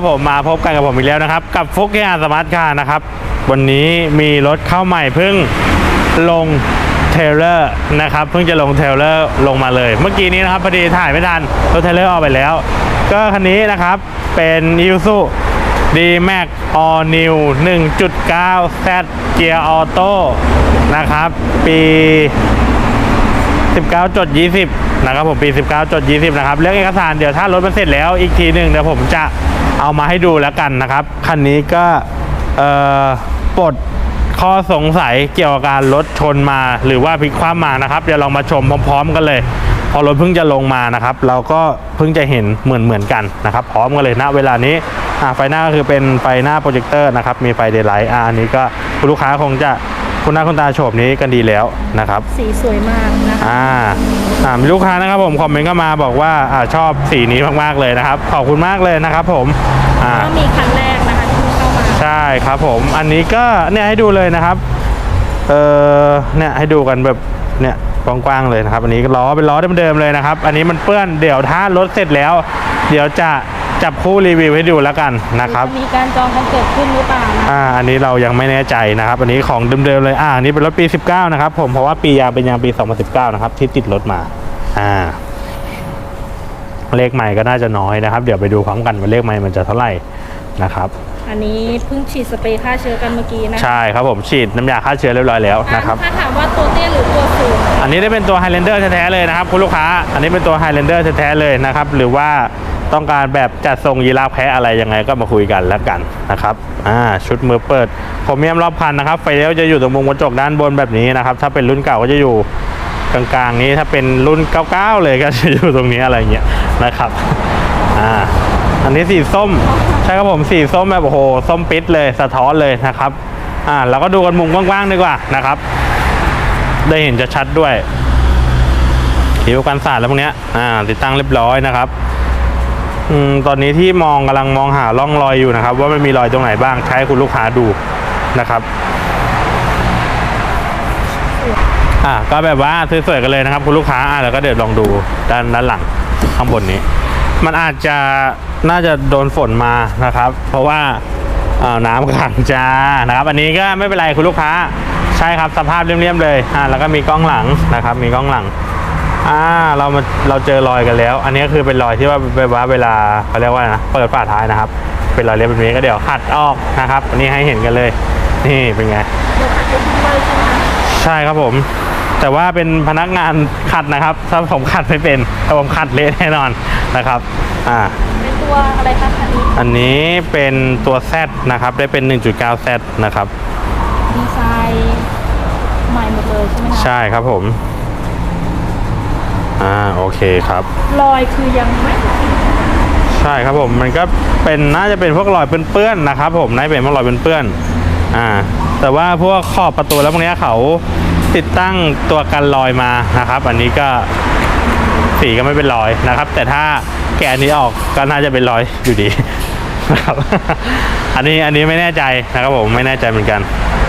วันนี้ครับผมมาพบกันกับผมอีกแล้วนะครับ กับฟุกเกียร์สมาร์ทคาร์นะครับ วันนี้มีรถเข้าใหม่เพิ่งลงเทเลอร์นะครับเพิ่งจะลงเทเลอร์ลงมาเลย เมื่อกี้นี้นะครับพอดีถ่ายไม่ทันรถเทเลอร์ออกไปแล้ว ก็คันนี้นะครับเป็น i s u d m a x All New 1.9 Z Gear Auto นะครับ ปี 19จด20นะครับผมปี 19จด20 นะครับ เรื่องเอกสารเดี๋ยวถ้ารถมันเสร็จแล้วอีกทีหนึ่งเดี๋ยวผมจะ เอามาให้ดูแล้วกันนะครับ คันนี้ก็ปลดข้อสงสัยเกี่ยวกับการรถชนมาหรือว่าพลิกคว่ำมานะครับเดี๋ยวเรามาชมพร้อม ๆ กันเลย พอรถเพิ่งจะลงมานะครับ เราก็เพิ่งจะเห็นเหมือนเหมือนกันนะครับ พร้อมกันเลยณเวลานี้ไฟหน้าก็คือเป็นไฟหน้าโปรเจคเตอร์นะครับ มีไฟเดย์ไลท์อ่าอันนี้ก็คุณลูกค้าคงจะ คุณหน้าคุณตาโฉบนี้กันดีแล้วนะครับสีสวยมากนะคะอ่าอ่ามีลูกค้านะครับผมคอมเมนต์เข้ามาบอกว่าอ่าชอบสีนี้มากๆเลยนะครับ ขอบคุณมากเลยนะครับผมอ่าก็มีคันแรกนะคะที่เพิ่งเข้ามาใช่ครับผมอันนี้ก็เนี่ยให้ดูเลยนะครับเออเนี่ยให้ดูกันแบบเนี่ยกว้างๆเลยนะครับ อันนี้ก็ล้อเป็นล้อเดิมๆเลยนะครับ อันนี้มันเปื้อนเดี๋ยวถ้ารถเสร็จแล้ว เดี๋ยวจะ จับคู่รีวิวให้ดูแล้วกันนะครับจะมีการจองกันเกิดขึ้นหรือเปล่านะอ่าอันนี้เรายังไม่แน่ใจนะครับ อันนี้ของเดิมๆเลยอ่าอันนี้เป็นรถปี 19 นะครับผมเพราะว่าปียางเป็นยางปี 2019 นะครับ ที่ติดรถมาอ่าเลขใหม่ก็น่าจะน้อยนะครับ เดี๋ยวไปดูพร้อมกันว่าเลขใหม่มันจะเท่าไหร่นะครับ อันนี้เพิ่งฉีดสเปรย์ฆ่าเชื้อกันเมื่อกี้นะใช่ครับผมฉีดน้ำยาฆ่าเชื้อเรียบร้อยแล้วนะครับ ถ้าถามว่าตัวเตี้ยหรือตัวสูงอันนี้ได้เป็นตัว Highlander แท้ๆเลยนะครับคุณลูกค้า อันนี้เป็นตัว Highlander แท้ๆเลยนะครับ หรือว่า ต้องการแบบจัดทรงยีราฟแพ้อะไรยังไงก็มาคุยกันแล้วกันนะครับอ่าชุดมือเปิดโครเมียมรอบคันนะครับไฟเลี้ยวจะอยู่ตรงมุมกระจกด้านบนแบบนี้นะครับถ้าเป็นรุ่นเก่าก็จะอยู่กลางๆนี้ถ้าเป็นรุ่น 99 เลยก็จะอยู่ตรงนี้อะไรเงี้ยนะครับอ่าอันนี้สีส้มใช่ครับผมสีส้มแบบโอ้โหส้มปิดเลยสะท้อนเลยนะครับอ่าแล้วก็ดูกันมุมกว้างๆดีกว่านะครับ ได้เห็นจะชัดด้วยผิวกันสาดแล้วพวกเนี้ยอ่าติดตั้งเรียบร้อยนะครับ อืมตอนนี้ที่มองกำลังมองหาร่องรอยอยู่นะครับ ว่ามันมีรอยตรงไหนบ้างใช้คุณลูกค้าดูนะครับอ่าก็แบบว่าสวยๆกันเลยนะครับ คุณลูกค้าอ่าแล้วก็เดี๋ยวลองดูด้านด้านหลังข้างบนนี้ มันอาจจะน่าจะโดนฝนมานะครับ เพราะว่าอาน้ำขังจ้านะครับ อันนี้ก็ไม่เป็นไรคุณลูกค้าใช่ครับสภาพเรียบๆเลยอ่าแล้วก็มีกล้องหลังนะครับ มีกล้องหลัง อ่าเรามาเราเจอรอยกันแล้ว อันนี้ก็คือเป็นรอยที่ว่าแบบว่าเวลาเขาเรียกว่านะเปิดฝาท้ายนะครับ เป็นรอยเล็บแบบนี้ก็เดี๋ยวขัดออกนะครับอันนี้ให้เห็นกันเลย นี่เป็นไงเราขัดเป็นทุกเลยใช่ไหมคะใช่ครับผม แต่ว่าเป็นพนักงานขัดนะครับ ถ้าผมขัดไม่เป็นถ้าผมขัดเละแน่นอนนะครับอ่าเป็นตัวอะไรคะคันนี้อันนี้เป็นตัว Z นะครับได้เป็น 1.9 Z นะครับดีไซน์ใหม่หมดเลยใช่ไหมคะใช่ครับผม อ่าโอเคครับ รอยคือยังไม่ใช่ครับผมมันก็เป็นน่าจะเป็นพวกรอยเปื้อนๆนะครับ ผมน่าจะเป็นพวกรอยเปื้อนๆอ่า แต่ว่าพวกขอบประตูแล้วพวกเนี้ยเขาติดตั้งตัวกันรอยมานะครับ อันนี้ก็สีก็ไม่เป็นรอยนะครับ แต่ถ้าแกะอันนี้ออกก็น่าจะเป็นรอยอยู่ดีนะครับ อันนี้อันนี้ไม่แน่ใจนะครับผมไม่แน่ใจเหมือนกัน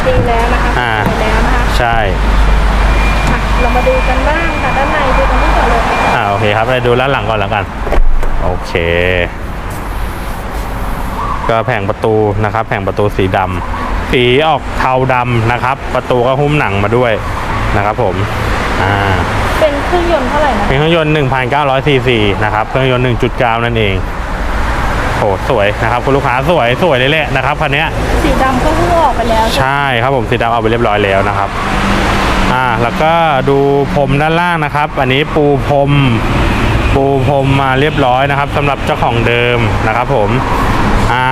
ดีแล้วนะคะอ่าไปแล้วนะคะใช่อะ เรามาดูกันบ้างค่ะด้านในดูตรงนี้ก่อนเลยอ่าโอเคครับไปดูด้านหลังก่อนแล้วกัน โอเค ก็แผงประตูนะครับ แผงประตูสีดำสีออกเทาดำนะครับ ประตูก็หุ้มหนังมาด้วยนะครับ ผมอ่าเป็นเครื่องยนต์เท่าไหร่นะเป็นเครื่องยนต์1,900ซีซีนะครับ เครื่องยนต์1.9นั่นเองโอ้สวยนะครับคุณลูกค้าสวยสวยเลยแหละนะครับคันเนี้ยสีดำก็เพิ่งออกไปแล้ว ใช่ไหมใช่ครับผมสีดำเอาไปเรียบร้อยแล้วนะครับ อ่าแล้วก็ดูพรมด้านล่างนะครับ อันนี้ปูพรมปูพรมมาเรียบร้อยนะครับสำหรับเจ้าของเดิมนะครับ ผมอ่า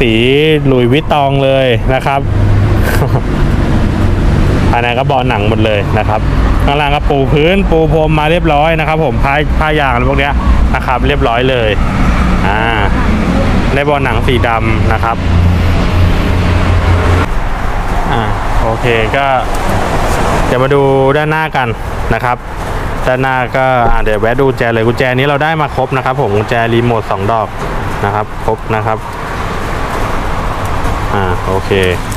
สีหลุยวิตตองเลยนะครับภายในก็บาะหนังหมดเลยนะครับข้างล่างก็ปูพื้นปูพรมมาเรียบร้อยนะครับ ผมผ้าผ้ายางอะไรพวกเนี้ยนะครับ เรียบร้อยเลยอ่าได้บาะหนังสีดำนะครับอ่าโอเคก็ ดี๋ยวมาดูด้านหน้ากันนะครับ ด้านหน้าก็อ่าเดี๋ยวแวะดูกุญแจเลยกุญแจนี้เราได้มาครบนะครับ ผมกุญแจรีโมทสองดอกนะครับ ครบนะครับอ่าโอเค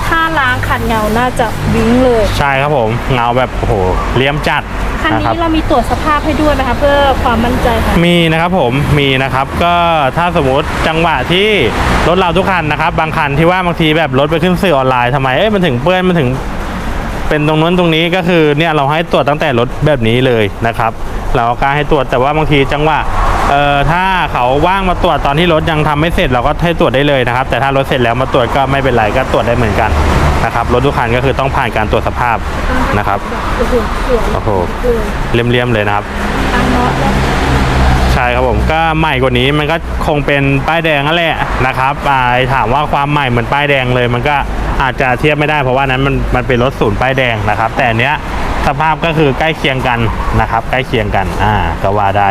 ถ้าล้างขัดเงาน่าจะวิ่งเลย ใช่ครับผมเงาแบบโอ้โหเลี่ยมจัดคันนะคนี้รับเรามีตรวจสภาพให้ด้วยไหมคะเพื่อความมั่นใจค่ะมีนะครับผมมีนะครับก็ถ้าสมมติจังหวะที่รถเราทุกคันนะครับ บางคันที่ว่าบางทีแบบรถไปขึ้นสื่อออนไลน์ทำไมเอ้ยมันถึงเปื้อนมันถึง เป็นตรงนู้นตรงนี้ก็คือเนี่ยเราให้ตรวจตั้งแต่รถแบบนี้เลยนะครับ เราก็กล้าให้ตรวจแต่ว่าบางทีจังหวะเอ่อถ้าเขาว่างมาตรวจตอนที่รถยังทำไม่เสร็จเราก็ให้ตรวจได้เลยนะครับ แต่ถ้ารถเสร็จแล้วมาตรวจก็ไม่เป็นไรก็ตรวจได้เหมือนกันนะครับรถทุกคันก็คือต้องผ่านการตรวจสภาพนะครับโอ้โหเลี่ยมๆเลยนะครับใช่ครับผมก็ใหม่กว่านี้มันก็คงเป็นป้ายแดงนั่นแหละนะครับอ่าถามว่าความใหม่เหมือนป้ายแดงเลยมันก็ อาจจะเทียบไม่ได้เพราะว่านั้นมันมันเป็นรถศูนย์ป้ายแดงนะครับ แต่อันเนี้ยสภาพก็คือใกล้เคียงกันนะครับ ใกล้เคียงกันอ่าก็ว่าได้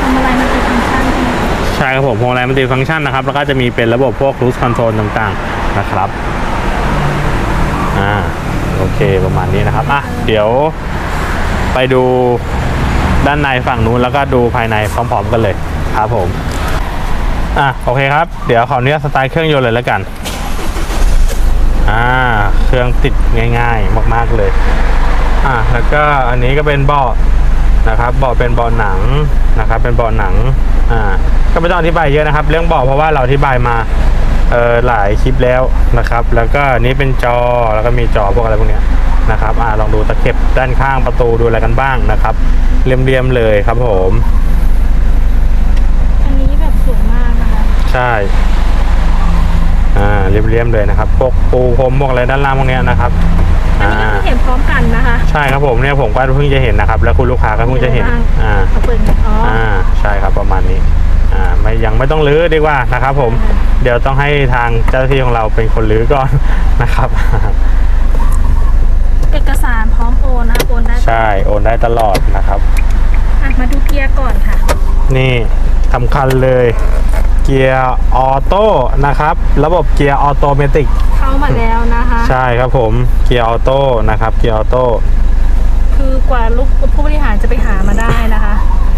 ทำอะไรมันเป็นฟังก์ชันใช่ไหมคะใช่ครับผมพวงมาลัยมันติฟังก์ชันนะครับ แล้วก็จะมีเป็นระบบพวก cruise control ต่างๆนะครับอ่าโอเคประมาณนี้นะครับอะเดี๋ยวไปดูด้านในฝั่งนู้นแล้วก็ดูภายในพร้อมๆกันเลยครับผมอะโอเคครับ เดี๋ยวขออนุญาตสตาร์ทเครื่องยนต์เลยแล้วกัน อ่าเครื่องติดง่ายๆ มากๆเลยอะแล้วก็อันนี้ก็เป็นเบาะนะครับเบาะเป็นเบาะหนังนะครับ เป็นเบาะหนังอ่าก็ไม่ต้องอธิบายเยอะนะครับ เรื่องเบาะเพราะว่าเราอธิบายมาเออหลายคลิปแล้วนะครับ แล้วก็อันนี้เป็นจอแล้วก็มีจอพวกอะไรพวกเนี้ยนะครับอ่าลองดูตะเข็บด้านข้างประตูดูอะไรกันบ้างนะครับเรียมๆเลยครับผม อันนี้แบบสวยมากนะคะ ใช่ อ่าเรียมๆเลยนะครับพวกปูพรมพวกอะไรด้านล่างพวกเนี้ยนะครับอันอ่านี้เราเห็นพร้อมกันนะคะใช่ครับผมเนี่ยผมก็เพิ่งจะเห็นนะครับ แล้วคุณลูกค้าก็เพิ่งจะเห็นอ่าเขาเปิดไงอ๋อออ่าใช่ครับประมาณนี้อ่าไม่ยังไม่ต้องรื้อดีกว่านะครับผมอ่าเดี๋ยวต้องให้ทางเจ้าหน้าที่ของเราเป็นคนรื้อก่อน นะครับ เอกสารพร้อมโอนนะคะโอนได้ใช่โอนได้ตลอดนะครับ อะมาดูเกียร์ก่อนค่ะนี่สำคัญเลย เกียร์ออโต้นะครับ ระบบเกียร์ออโตเมติกเข้ามาแล้วนะคะ ใช่ครับผมเกียร์ออโต้นะครับเกียร์ออโต้คือกว่าลูกผู้บริหารจะไปหามาได้นะคะ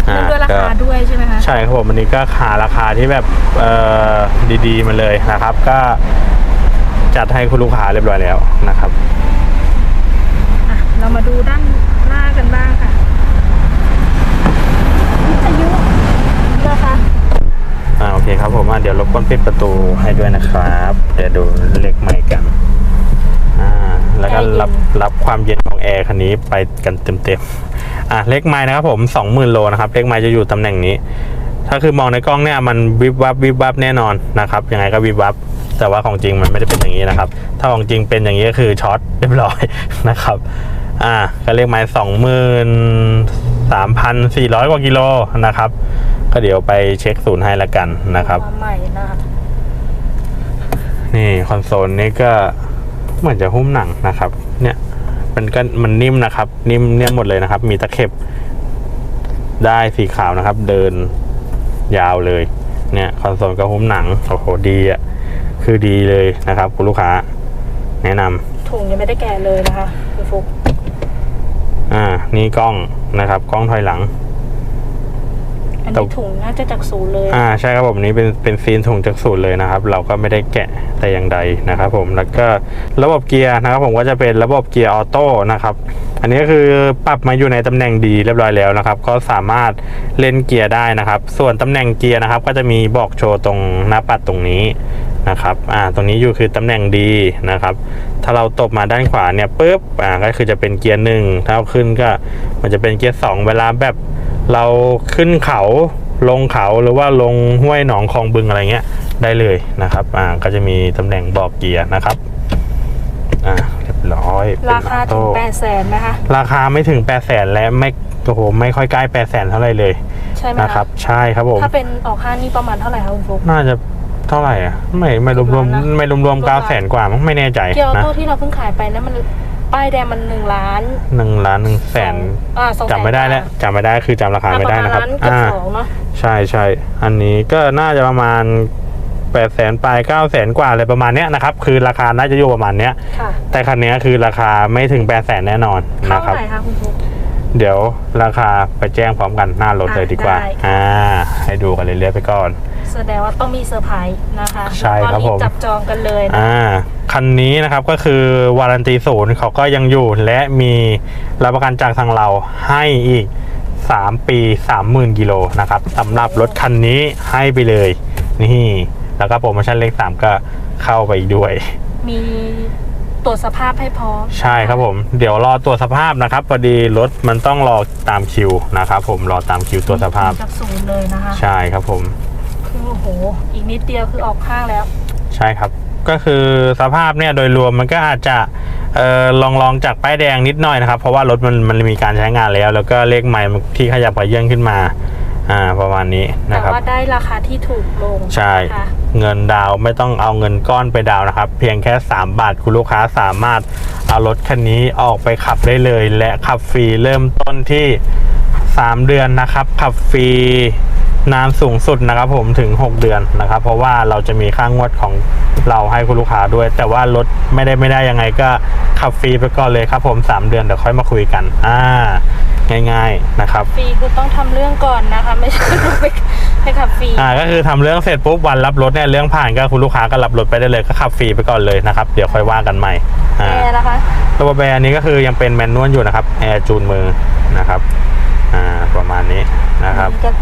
อ่าเรื่องด้วยราคาก็ด้วยใช่ไหมคะใช่ครับผมอันนี้ก็หาราคาที่แบบเอ่อดีๆมาเลยนะครับ ก็จัดให้คุณลูกค้าเรียบร้อยแล้วนะครับอะเรามาดูด้านหน้ากันบ้างค่ะวิทยุนะคะ อ่าโอเคครับผมอะเดี๋ยวรบกวนปิดประตูให้ด้วยนะครับ เดี๋ยวดูเลขใหม่กัน อ่า แล้วก็รับรับความเย็นของแอร์คันนี้ไปกันเต็มๆ อะเลขไม้นะครับผม20,000โลนะครับเลขไม้จะอยู่ตำแหน่งนี้ ถ้าคือมองในกล้องเนี่ยมันวิบวับวิบวับแน่นอนนะครับ ยังไงก็วิบวับแต่ว่าของจริงมันไม่ได้เป็นอย่างนี้นะครับ ถ้าของจริงเป็นอย่างนี้ก็คือช็อตเรียบร้อยนะครับ อ่าก็เลขไม้สองหมื่นสามพันสี่ร้อยกว่ากิโลนะครับ ก็เดี๋ยวไปเช็คศูนย์ให้ละกันนะครับมาใหม่นะคะนี่คอนโซลนี่ก็เหมือนจะหุ้มหนังนะครับ เนี่ยมันก็มันนิ่มนะครับ นิ่มเนี่ยหมดเลยนะครับ มีตะเข็บได้สีขาวนะครับ เดินยาวเลย เนี่ยคอนโซลก็หุ้มหนังโอ้โหดีอะคือดีเลยนะครับคุณลูกค้า แนะนำถุงยังไม่ได้แกะเลยนะคะคุณฟุกอ่า นี่กล้องนะครับ กล้องถอยหลัง อันแต่นี้ถุงน่าจะจากศูนย์เลย อ่าใช่ครับผมอันนี้เป็นเป็นซีนถุงจากสูตรเลยนะครับ เราก็ไม่ได้แกะแต่อย่างใดนะครับ ผมแล้วก็ระบบเกียร์นะครับ ผมก็จะเป็นระบบเกียร์ออโต้นะครับ อันนี้ก็คือปรับมาอยู่ในตำแหน่งดีเรียบร้อยแล้วนะครับ ก็สามารถเล่นเกียร์ได้นะครับ ส่วนตำแหน่งเกียร์นะครับ ก็จะมีบอกโชว์ตรงหน้าปัดตรงนี้นะครับ อ่า ตรงนี้อยู่คือตำแหน่งดีนะครับ ถ้าเราตบมาด้านขวาเนี่ยปุ๊บ อ่า ก็คือจะเป็นเกียร์หนึ่งถ้าเอาขึ้นก็มันจะเป็นเกียร์สองเวลาแบบ เราขึ้นเขาลงเขาหรือว่าลงห้วยหนองคลองบึงอะไรเงี้ยได้เลยนะครับ อ่าก็จะมีตำแหน่งบอกเกียร์นะครับ อ่าเรียบร้อยเป็นราคาออถึโต้งแปดแสนไหมคะ ราคาไม่ถึง8 0 0แสนและไม่โอ้โหไม่ค่อยใกล้8 0 0แสนเท่าไหร่เลยใช่ไหมนะครับคะใช่ครับผมถ้าเป็นออกห้างนี่ประมาณเท่าไหร่คะคุณฟุกน่าจะเท่าไหร่อะไม่ไม่รวมรวมล้านนะไม่รวมรวมประเก้ามาณแสนกว่ามั้งไม่แน่ใจเกียร์ออนะ โต้ที่เราเพิ่งขายไปนะมัน ป้ายแดงมันหนึ่งล้าน หนึ่งล้านหนึ่งแสนอ่าสองแสนจำไม่ได้แล้วจำไม่ได้คือจำราคาอ่าไม่ประได้มาณนะครับล้านเกือบอ่าสองเนาะใช่ใช่อันนี้ก็น่าจะประมาณ8ปดแสนปลายเก้าแสนกว่าอะไรประมาณเนี้ยนะครับ คือราคาน่าจะอยู่ประมาณเนี้ย ค่ะแต่คันนี้คือราคาไม่ถึง8ปดแสนแน่นอนเท่านะครับ ไหร่คะคุณฟุก เดี๋ยวราคาไปแจ้งพร้อมกันหน้ารถเลยดีกว่า ได้ อ่า ให้ดูกันเรื่อยๆไปก่อน แสดงว่าต้องมีเซอร์ไพรส์นะคะใช่ครับแล้วก็ผม จับจองกันเลยนะ อ่า คันนี้นะครับก็คือวารันตีศูนย์เขาก็ยังอยู่และมีรับประกันจากทางเราให้อีก 3 ปี 30,000 กิโลนะครับสำหรับรถคันนี้ให้ไปเลย นี่ แล้วก็โปรโมชั่นเลข3ก็เข้าไปอีกด้วย มี ตรวจสภาพให้พร้อม ใช่ครับผมเดี๋ยวรอตรวจสภาพนะครับพอดีรถมันต้องรอตามคิวนะครับผมรอตามคิวตรวจสภาพจากศูนย์เลยนะคะ ใช่ครับผม คือโอ้โห อีกนิดเดียวคือออกข้างแล้ว ใช่ครับ ก็คือสภาพเนี่ยโดยรวมมันก็อาจจะเออลองลองจากป้ายแดงนิดหน่อยนะครับ เพราะว่ารถมันมันมีการใช้งานแล้ว แล้วก็เลขใหม่มันที่ขยับไปเยื่อนขึ้นมา อ่าประมาณนี้แต่นะครับ ว่าได้ราคาที่ถูกลงใช่ นะคะเงินดาวน์ไม่ต้องเอาเงินก้อนไปดาวน์นะครับ เพียงแค่ 3 บาทคุณลูกค้าสามารถเอารถคันนี้ออกไปขับได้เลย และขับฟรีเริ่มต้นที่ 3 เดือนนะครับ ขับฟรีนานสูงสุดนะครับ ผมถึง 6 เดือนนะครับ เพราะว่าเราจะมีค่างวดของเราให้คุณลูกค้าด้วย แต่ว่ารถไม่ได้ไม่ได้ยังไงก็ขับฟรีไปก่อนเลยครับ ผม 3 เดือนเดี๋ยวค่อยมาคุยกันอ่า ง่ายๆนะครับฟรีคือต้องทำเรื่องก่อนนะคะ ไม่ใช่ไปไปขับฟรีอ่าก็คือทำเรื่องเสร็จปุ๊บวันรับรถเนี่ยเรื่องผ่านก็คุณลูกค้าก็รับรถไปได้เลยก็ขับฟรีไปก่อนเลยนะครับเดี๋ยวค่อยว่ากันใหม่อ่าแอร์นะคะระบบแอร์นี้ก็คือยังเป็นแมนนวลอยู่นะครับแอร์จูนมือนะครับอ่าประมาณนี้นะครับมีกระ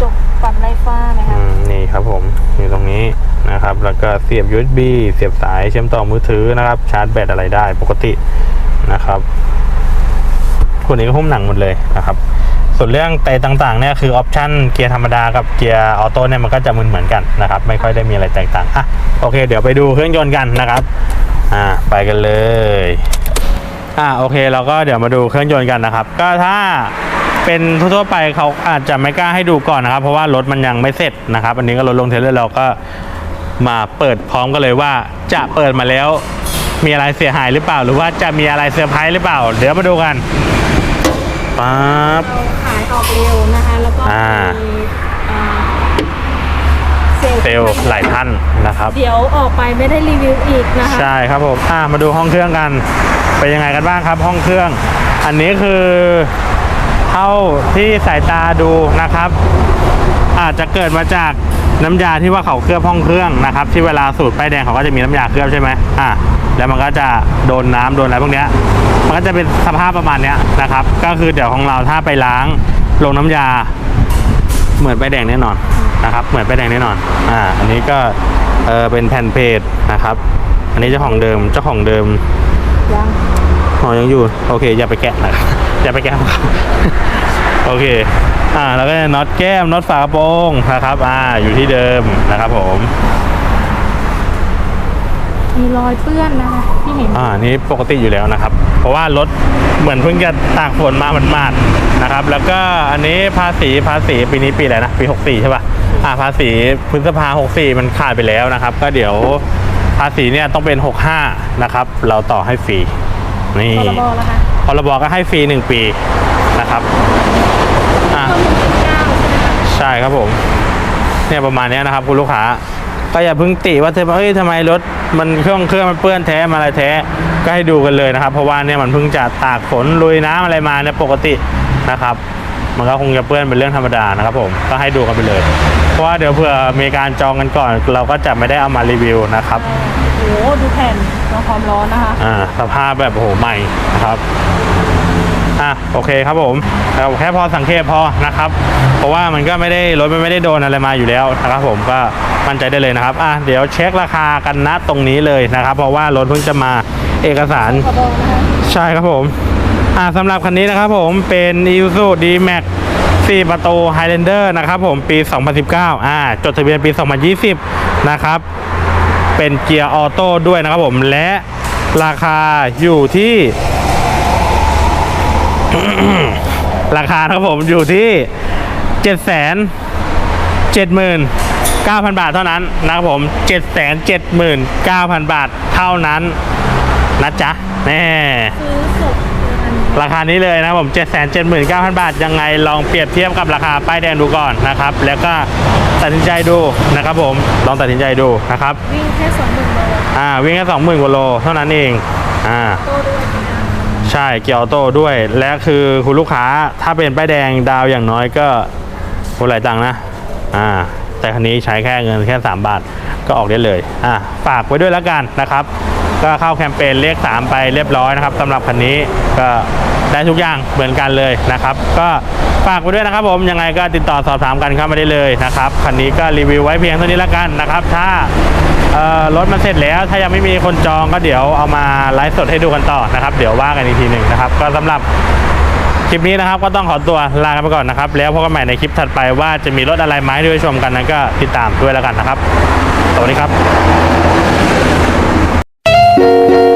จกปัดไล่ฟ้าไหมอืคะมนี่ครับผมอยู่ตรงนี้นะครับ แล้วก็เสียบ USB เสียบสายเชื่อมต่อมือถือนะครับ ชาร์จแบตอะไรได้ปกตินะครับ คนนี้ก็หุ้มหนังหมดเลยนะครับ ส่วนเรื่องไตต่างๆเนี่ยคือออปชันเกียร์ธรรมดากับเกียร์ออโต้เนี่ยมันก็จะเหมือนเหมือนกันนะครับ ไม่ค่อยได้มีอะไรแตกต่างอะโอเค เดี๋ยวไปดูเครื่องยนต์กันนะครับอ่าไปกันเลยอ่าโอเคเราก็เดี๋ยวมาดูเครื่องยนต์กันนะครับ ก็ถ้าเป็นทั่วไปเขาอาจจะไม่กล้าให้ดูก่อนนะครับ เพราะว่ารถมันยังไม่เสร็จนะครับ อันนี้ก็รถลงเทเลอร์เราก็มาเปิดพร้อมกันเลยว่าจะเปิดมาแล้วมีอะไรเสียหายหรือเปล่า หรือว่าจะมีอะไรเซอร์ไพรส์หรือเปล่า เดี๋ยวมาดูกัน ปั๊บเราขายออกเร็วนะคะ แล้วก็อ่ามีอ่าเซลล์เซลล์หลายท่านนะครับ เดี๋ยวออกไปไม่ได้รีวิวอีกนะคะใช่ครับผมอะมาดูห้องเครื่องกันเป็นยังไงกันบ้างครับห้องเครื่อง อันนี้คือเท่าที่สายตาดูนะครับ อาจจะเกิดมาจากน้ำยาที่ว่าเขาเคลือบห้องเครื่องนะครับ ที่เวลาสูตรป้ายแดงเขาก็จะมีน้ำยาเคลือบใช่ไหมอะแล้วมันก็จะโดนน้ำโดนอะไรพวกเนี้ย มันก็จะเป็นสภาพประมาณเนี้ยนะครับ ก็คือเดี๋ยวของเราถ้าไปล้างลงน้ำยา เหมือนป้ายแดงแน่นอนนะครับ เหมือนป้ายแดงแน่นอนอ่าอันนี้ก็เออเป็นแผ่นเพจนะครับ อันนี้เจ้าของเดิมเจ้าของเดิมยังอ๋อยังอยู่โอเค อย่าไปแกะนะครับอย่าไปแกะครับโอเคอ่าแล้วก็น็อตแก้มน็อตฝากระโปรงนะครับ อ่าอยู่ที่เดิมนะครับผมมีรอยเปื้อนนะคะที่เห็นอ่านี่ปกติอยู่แล้วนะครับเพ ราะว่ารถเหมือนเพิ่งจะตากฝนมามันมาดๆนะครับ แล้วก็อันนี้ภาษีภาษีปีนี้ปีอะไรนะปี 64 ใช่ป่ะอ่าภาษีพฤษภา 64 มันขาดไปแล้วนะครับ ก็เดี๋ยวภาษีเนี่ยต้องเป็น 65 นะครับ เราต่อให้ฟรีนี่พรบแล้วค่ะพรบก็ให้ฟรี 1 ปีนะครับอ่าต้นทุนเก้าใช่ไหมคะใช่ครับผม เนี่ยประมาณเนี้ยนะครับคุณลูกค้า ก็อย่าเพิ่งติว่าเธอเอ้ยทำไมรถ มันเครื่องเครื่องมันเปื้อนแท้มาอะไรแท้ก็ให้ดูกันเลยนะครับ เพราะว่าเนี่ยมันเพิ่งจะตากฝนลุยน้ำอะไรมาเนี่ยปกตินะครับ มันก็คงจะเปื้อนเป็นเรื่องธรรมดานะครับผมก็ให้ดูกันไปเลย เพราะว่าเดี๋ยวเผื่อมีการจองกันก่อน เราก็จะไม่ได้เอามารีวิวนะครับโอ้โหดูแผ่นแล้วความร้อนนะคะอ่าสภาพแบบโอ้โหใหม่นะครับ อะโอเคครับผมเราแค่พอสังเกตพอนะครับ เพราะว่ามันก็ไม่ได้รถมันไม่ได้โดนอะไรมาอยู่แล้วนะครับผมก็มั่นใจได้เลยนะครับอะเดี๋ยวเช็คราคากันณตรงนี้เลยนะครับ เพราะว่ารถเพิ่งจะมาเอกสารพรบนะคะใช่ครับผมอ่าสำหรับคันนี้นะครับผมเป็น i s u z u D-Max 4 ประตู Highlander นะครับผมปี 2019อ่าจดทะเบียนปี 2020 นะครับ เป็นเกียร์ออโต้ด้วยนะครับผมและราคาอยู่ที่ ราคานะครับผมอยู่ที่7 7 9 0 0 0บาทเท่านั้นนะครับผม7 7 9 0 0 0บาทเท่านั้นนะจ๊ะแน่ซื้อสุกอันนี้ราคานี้เลยนะครับผม779,000 บาท ยังไงลองเปรียบเทียบกับราคาป้ายแดงดูก่อนนะครับ แล้วก็ตัดสินใจดูนะครับผม ลองตัดสินใจดูนะครับ วิ่งแค่สองหมื่นโลอ่า วิ่งแค่ 20,000กว่าโลเท่านั้นเอง อ่าโตด้วยนะ ใช่เกียร์ออโต้ด้วย และคือคุณลูกค้าถ้าเป็นป้ายแดงดาวอย่างน้อยก็คนหลายตังค์นะ อ่า แต่คันนี้ใช้แค่เงินแค่ 3 บาทก็ออกได้เลย อ่าฝากไว้ด้วยแล้วกันนะครับ ก็เข้าแคมเปญเลข3ไปเรียบร้อยนะครับสำหรับคันนี้ก็ได้ทุกอย่างเหมือนกันเลยนะครับ ก็ฝากไว้ด้วยนะครับผมยังไงก็ติดต่อสอบถามกันเข้ามาได้เลยนะครับคันนี้ก็รีวิวไว้เพียงเท่านี้แล้วกันนะครับ ถ้า รถมันเสร็จแล้วถ้ายังไม่มีคนจองก็เดี๋ยวเอามาไลฟ์สดให้ดูกันต่อนะครับ เดี๋ยวว่ากันอีกทีหนึ่งนะครับ ก็สำหรับคลิปนี้นะครับก็ต้องขอตัวลากันไปก่อนนะครับ แล้วพบกันใหม่ในคลิปถัดไปว่าจะมีรถอะไรมาให้ด้วยชมกันนั้นก็ติดตามด้วยแล้วกันนะครับสวัสดีครับ